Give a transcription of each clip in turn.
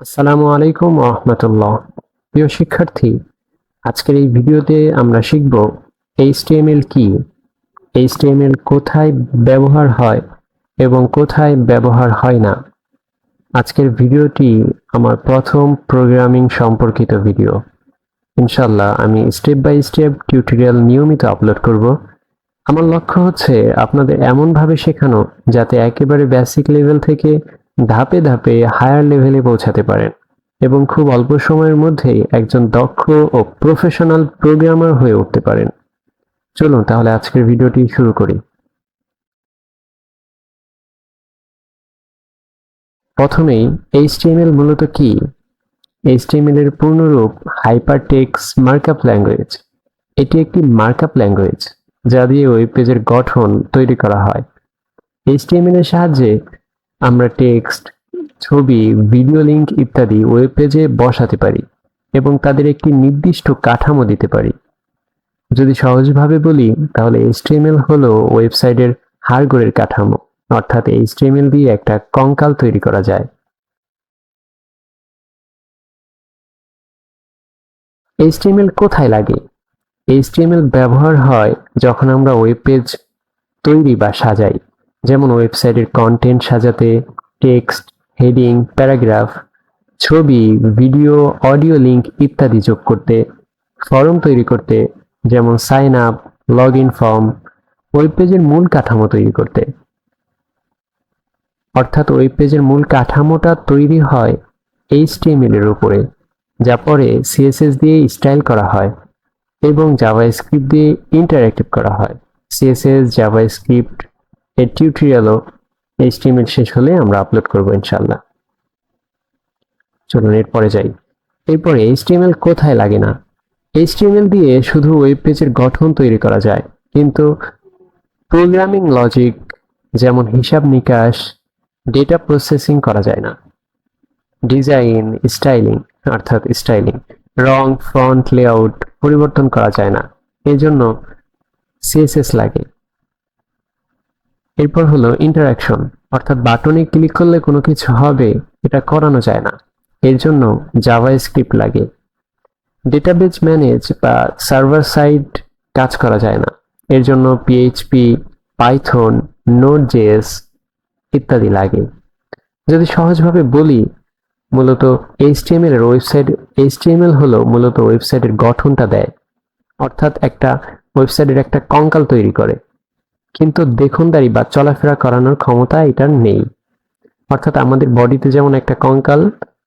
আসসালামু আলাইকুম রহমতুল্লাহ। প্রিয় শিক্ষার্থী, আজকের এই ভিডিওতে আমরা শিখব এইচটিএমএল কি? এইচটিএমএল কোথায় ব্যবহার হয় এবং কোথায় ব্যবহার হয় না? আজকের ভিডিওটি আমার প্রথম প্রোগ্রামিং সম্পর্কিত ভিডিও। ইনশাল্লাহ আমি স্টেপ বাই স্টেপ টিউটোরিয়াল নিয়মিত আপলোড করব। আমার লক্ষ্য হচ্ছে আপনাদের এমনভাবে শেখানো যাতে একেবারে বেসিক লেভেল থেকে ধাপে ধাপে হায়ার লেভেলে পৌঁছাতে পারেন এবং খুব অল্প সময়ের মধ্যেই একজন দক্ষ ও প্রফেশনাল প্রোগ্রামার হয়ে উঠতে পারেন। চলুন তাহলে আজকের ভিডিওটি শুরু করি। প্রথমেই এইচটিএমএল মূলত কি? এইচটিএমএল এর পূর্ণরূপ হাইপার টেক্স মার্কআপ ল্যাঙ্গুয়েজ। এটি একটি মার্কআপ ল্যাঙ্গুয়েজ, যা দিয়ে ওয়েব পেজের গঠন তৈরি করা হয়। এইচটিএমএল এর সাহায্যে আমরা টেক্সট, ছবি, ভিডিও লিঙ্ক ইত্যাদি ওয়েব পেজে বসাতে পারি এবং তাদের একটি নির্দিষ্ট কাঠামো দিতে পারি। যদি সহজভাবে বলি, তাহলে এইচটিএমএল হলো ওয়েবসাইটের হাড়গোড়ের কাঠামো, অর্থাৎ এইচটিএমএল দিয়ে একটা কঙ্কাল তৈরি করা যায়। এইচটিএমএল কোথায় লাগে? এইচটিএমএল ব্যবহার হয় যখন আমরা ওয়েব পেজ তৈরি বা সাজাই। যেমন ওয়েবসাইটের কন্টেন্ট সাজাতে টেক্সট হেডিং প্যারাগ্রাফ ছবি ভিডিও অডিও লিঙ্ক ইত্যাদি যোগ করতে ফর্ম তৈরি করতে, যেমন sign up log in form web পেজের মূল কাঠামো তৈরি করতে। অর্থাৎ ওয়েব পেজের মূল কাঠামোটা তৈরি হয় এইচটিএমএল এর উপরে, যা পরে সিএসএস দিয়ে স্টাইল করা হয় এবং জাভা স্ক্রিপ্ট দিয়ে ইন্টারঅ্যাক্টিভ করা হয়। সিএসএস জাভা স্ক্রিপ্ট এর টিউটোরিয়ালও এইচটিএমএল শেষ হলে আমরা আপলোড করব ইনশাল্লাহ চলুন এরপরে যাই। এরপরে এই এইচটিএমএল কোথায় লাগে না? এই এইচটিএমএল দিয়ে শুধু ওয়েব পেজের গঠন তৈরি করা যায়। কিন্তু প্রোগ্রামিং লজিক যেমন হিসাব নিকাশ ডেটা প্রসেসিং করা যায় না। ডিজাইন স্টাইলিং অর্থাৎ স্টাইলিং রং ফ্রন্ট লেআউট পরিবর্তন করা যায় না। এজন্য সিএসএস লাগে। এরপর হলো ইন্টারাকশন অর্থাৎ বাটনে ক্লিক করলে কোনো কিছু হবে, এটা করানো যায় না। এর জন্য জাভা স্ক্রিপ্ট লাগে। ডেটাবেজ ম্যানেজ বা সার্ভার সাইড কাজ করা যায় না। এর জন্য পিএইচপি পাইথন নোট জেএস ইত্যাদি লাগে। যদি সহজভাবে বলি, মূলত এইচটিএমএল এর ওয়েবসাইট এইচটিএমএল হলো মূলত ওয়েবসাইটের গঠনটা দেয়। অর্থাৎ একটা ওয়েবসাইটের একটা কঙ্কাল তৈরি করে। কিন্তু দেখুনদারি বা চলাফেরা করানোর ক্ষমতা এটার নেই। অর্থাৎ আমাদের বডিতে যেমন একটা কঙ্কাল,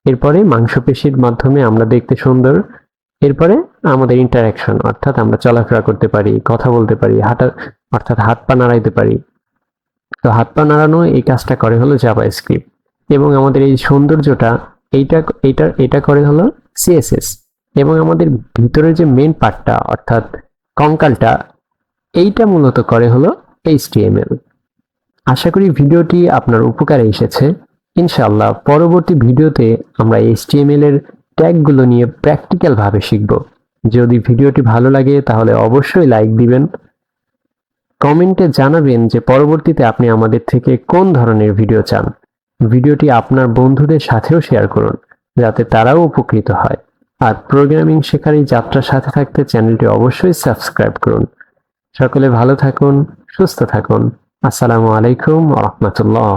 এরপরে মাংসপেশির মাধ্যমে আমরা দেখতে সুন্দর, এরপরে আমাদের ইন্টারাকশন অর্থাৎ আমরা চলাফেরা করতে পারি, কথা বলতে পারি, হাঁটা, অর্থাৎ হাত পা নাড়াইতে পারি। তো হাত পা নাড়ানো এই কাজটা করে হলো জাভা স্ক্রিপ্ট এবং আমাদের এই সৌন্দর্যটা এইটা এইটা, এটা করে হলো সিএসএস এবং আমাদের ভিতরের যে মেন পার্টটা অর্থাৎ কঙ্কালটা, এইটা মূলত করে হলো এইচটিএমএল আশা করি ভিডিওটি আপনার উপকারে এসেছে। ইনশাআল্লাহ পরবর্তী ভিডিওতে আমরা এইচটিএমএল এর ট্যাগগুলো নিয়ে প্র্যাকটিক্যাল ভাবে শিখব। যদি ভিডিওটি ভালো লাগে তাহলে অবশ্যই লাইক দিবেন। কমেন্টে জানাবেন যে পরবর্তীতে আপনি আমাদের থেকে কোন ধরনের ভিডিও চান। ভিডিওটি আপনার বন্ধুদের সাথেও শেয়ার করুন, যাতে তারাও উপকৃত হয়। আর প্রোগ্রামিং শেখার এই যাত্রার সাথে থাকতে চ্যানেলটি অবশ্যই সাবস্ক্রাইব করুন। সকলে ভালো থাকুন। সুস্থ থাকুন। আসসালামু আলাইকুম রহমতুল্লাহ।